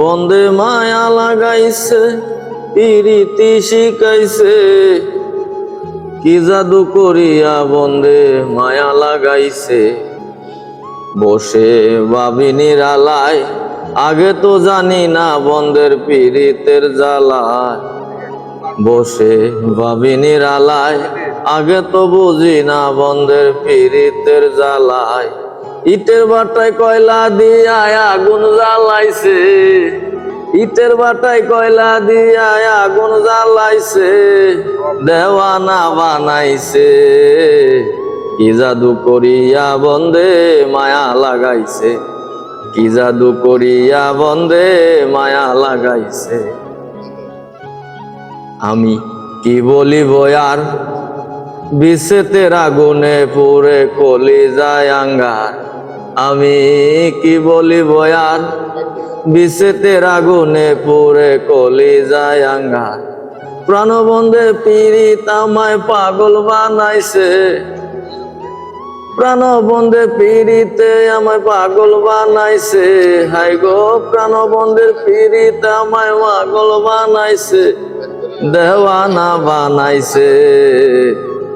বন্দে মায়া লাগাইছে, পিরিতি শিকাইছে কি জাদু করিয়া বন্দে মায়া লাগাইছে? বসে বাবিনীর আলায়, আগে তো জানি না বন্দের পীড়িতের জ্বালায়। বসে বাবিনীর আলায়, আগে তো বুঝি না বন্দের পীড়িতের জ্বালায়। ইটের বাটায় কয়লা দিয়া আগুন জ্বালাইছে। ইটের বাটায় কয়লা দিয়া আগুন জ্বালাইছে। দেওয়ানা বানাইছে। কি জাদু করিয়া বন্দে মায়া লাগাইছে। কি জাদু করিয়া বন্দে মায়া লাগাইছে। আমি কি বলিব আর? বিশেতের আগুনে পুরে কলি যায় আঙ্গার। আমি কি বলিব আর বিশেতের আগুনে পুরে কলি যায় আঙ্গার। প্রাণবন্ধে পীড়িত আমায় পাগল বানাইছে। প্রাণবন্ধে পীড়িতে আমায় পাগল বানাইছে। হাই গো, প্রাণবন্ধের পীড়িতে আমায় পাগল বানাইছে। দেওয়ানা বানাইছে।